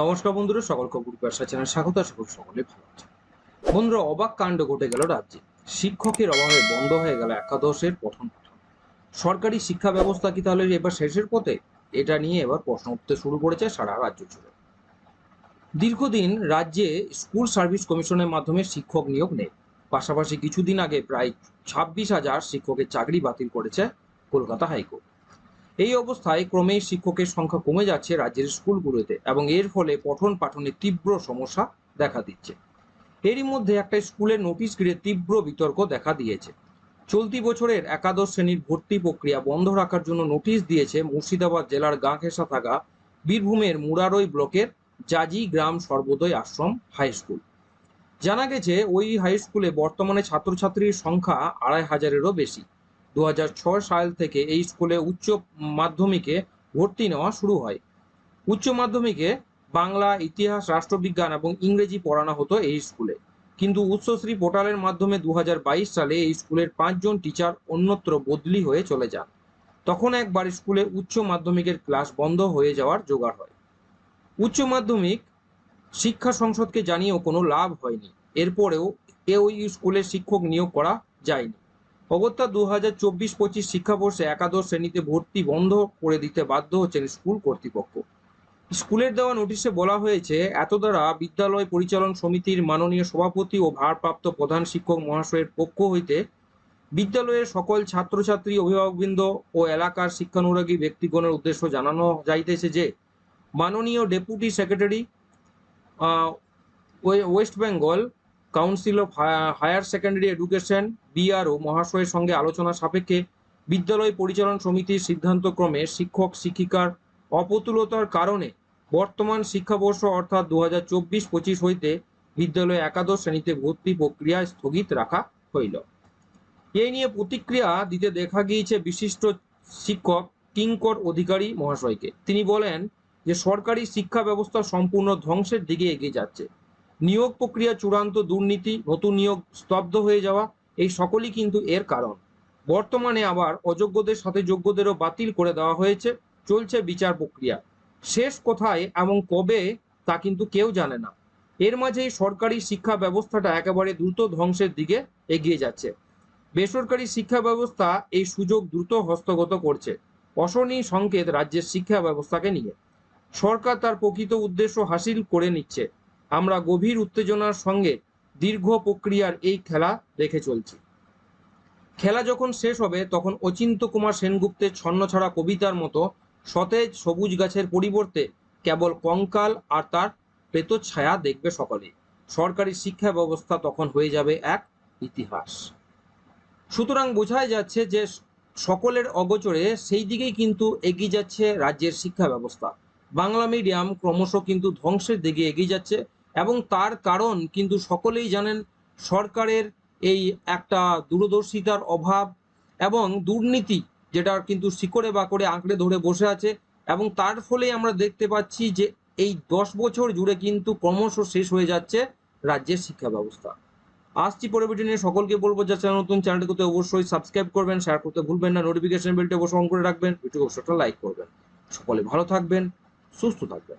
নমস্কার বন্ধুরা সকল খবর ব্যবসা চ্যানেল স্বাগত করি সকলে ভালো আছে বন্ধুরা, অবাক কাণ্ড ঘটে গেল রাজ্যে। শিক্ষকের অভাবে বন্ধ হয়ে গেল একাদশের পঠন পাঠন সরকারি শিক্ষা ব্যবস্থা কি তাহলে এবার শেষের পথে? এটা নিয়ে এবার প্রশ্ন উঠতে শুরু করেছে সারা রাজ্য জুড়ে। দীর্ঘদিন রাজ্যে স্কুল সার্ভিস কমিশনের মাধ্যমে শিক্ষক নিয়োগ নেই। পাশাপাশি কিছুদিন আগে প্রায় ছাব্বিশ হাজার শিক্ষকের চাকরি বাতিল করেছে কলকাতা হাইকোর্ট। এই অবস্থায় ক্রমেই শিক্ষকের সংখ্যা কমে যাচ্ছে রাজ্যের স্কুলগুলোতে এবং এর ফলে পঠন পাঠনে তীব্র সমস্যা দেখা দিচ্ছে। এরই মধ্যে একটা স্কুলের নোটিশ ঘিরে তীব্র বিতর্ক দেখা দিয়েছে। চলতি বছরের একাদশ শ্রেণির ভর্তি প্রক্রিয়া বন্ধ রাখার জন্য নোটিশ দিয়েছে মুর্শিদাবাদ জেলার গাঁঘেসা থাকা বীরভূমের মুরারই ব্লকের জাজি গ্রাম সর্বোদয় আশ্রম হাই স্কুল। জানা গেছে, ওই হাই স্কুলে বর্তমানে ছাত্রছাত্রীর সংখ্যা আড়াই হাজারেরও বেশি। দু হাজার ছয় সাল থেকে এই স্কুলে উচ্চ মাধ্যমিকে ভর্তি নেওয়া শুরু হয়। উচ্চ মাধ্যমিকে বাংলা, ইতিহাস, রাষ্ট্রবিজ্ঞান এবং ইংরেজি পড়ানো হতো এই স্কুলে। কিন্তু উচ্চশ্রী পোর্টালের মাধ্যমে দু হাজার বাইশ সালে এই স্কুলের পাঁচজন টিচার অন্যত্র বদলি হয়ে চলে যান। তখন একবার স্কুলে উচ্চ মাধ্যমিকের ক্লাস বন্ধ হয়ে যাওয়ার জোগাড় হয়। উচ্চ মাধ্যমিক শিক্ষা সংসদকে জানিয়েও কোনো লাভ হয়নি। এরপরেও ওই স্কুলে শিক্ষক নিয়োগ করা যায়নি। অগত্যা দু হাজার চব্বিশ পঁচিশ শিক্ষাবর্ষে একাদশ শ্রেণীতে ভর্তি বন্ধ করে দিতে বাধ্য হচ্ছেন স্কুল কর্তৃপক্ষ। স্কুলের দেওয়া নোটিশে বলা হয়েছে এত দ্বারা বিদ্যালয় পরিচালন সমিতির মাননীয় সভাপতি ও ভারপ্রাপ্ত প্রধান শিক্ষক মহাশয়ের পক্ষ হইতে বিদ্যালয়ের সকল ছাত্রছাত্রী, অভিভাবকবৃন্দ ও এলাকার শিক্ষানুরাগী ব্যক্তিগণের উদ্দেশ্য জানানো যাইতেছে যে, মাননীয় deputy secretary West Bengal council of higher secondary education BRO মহাশয়ের সঙ্গে আলোচনা সাপেক্ষে বিদ্যালয় পরিচালন সমিতির সিদ্ধান্তক্রমে শিক্ষক, শিক্ষিকার অপতুলতার কারণে বর্তমান শিক্ষাবর্ষ অর্থাৎ দু হাজার চব্বিশ পঁচিশ হইতে বিদ্যালয়ে একাদশ শ্রেণীতে ভর্তি প্রক্রিয়া স্থগিত রাখা হইল। এই নিয়ে প্রতিক্রিয়া দিতে দেখা গিয়েছে বিশিষ্ট শিক্ষক, কিঙ্কর অধিকারী মহাশয়কে। তিনি বলেন যে সরকারি শিক্ষা ব্যবস্থা সম্পূর্ণ ধ্বংসের দিকে এগিয়ে যাচ্ছে। নিয়োগ প্রক্রিয়া চূড়ান্ত দুর্নীতি, নতুন নিয়োগ স্তব্ধ হয়ে যাওয়া, এই সকলই কিন্তু এর কারণ। বর্তমানে আবার অযোগ্যদের সাথে যোগ্যদেরও বাতিল করে দেওয়া হয়েছে, চলছে বিচার প্রক্রিয়া। শেষ কোথায় এবং কবে তা কিন্তু কেউ জানে না। এর মাঝেই সরকারি শিক্ষা ব্যবস্থাটা একেবারে দ্রুত ধ্বংসের দিকে এগিয়ে যাচ্ছে। বেসরকারি শিক্ষা ব্যবস্থা এই সুযোগ দ্রুত হস্তগত করছে। অশনি সংকেত রাজ্যের শিক্ষা ব্যবস্থাকে নিয়ে। সরকার তার প্রকৃত উদ্দেশ্য হাসিল করে নিচ্ছে। আমরা গভীর উত্তেজনার সঙ্গে দীর্ঘ প্রক্রিয়ার এই খেলা দেখে চলছি। খেলা যখন শেষ হবে, তখন অচিন্ত কুমার সেনগুপ্তের ছন্নছাড়া কবিতার মতো সতেজ সবুজ গাছের পরিবর্তে কেবল কঙ্কাল আর তার প্রেতচ্ছায়া দেখবে সকলে। সরকারি শিক্ষা ব্যবস্থা তখন হয়ে যাবে এক ইতিহাস। সুতরাং বোঝাই যাচ্ছে যে সকলের অগোচরে সেই দিকেই কিন্তু এগিয়ে যাচ্ছে রাজ্যের শিক্ষা ব্যবস্থা। বাংলা মিডিয়াম ক্রমশ কিন্তু ধ্বংসের দিকে এগিয়ে যাচ্ছে। এবং তার কারণ কিন্তু সকলেই জানেন সরকারের এই একটা দূরদর্শিতার অভাব এবং দুর্নীতি যেটা কিন্তু শিকড়ে বা করে আঁকড়ে ধরে বসে আছে এবং তার ফলে আমরা দেখতে পাচ্ছি যে এই দশ বছর জুড়ে কিন্তু ক্রমশ শেষ হয়ে যাচ্ছে রাজ্যের শিক্ষা ব্যবস্থা। আসছি পরবর্তী নিয়ে। সকলকে বলব যে চ্যানেল নতুন চ্যানেলটিকে অবশ্যই সাবস্ক্রাইব করবেন শেয়ার করতে ভুলবেন না নোটিফিকেশন বেলটি অবশ্যই অন করে রাখবেন ভিডিও অবশ্যই লাইক করবেন। সকলে ভালো থাকবেন, সুস্থ থাকবেন।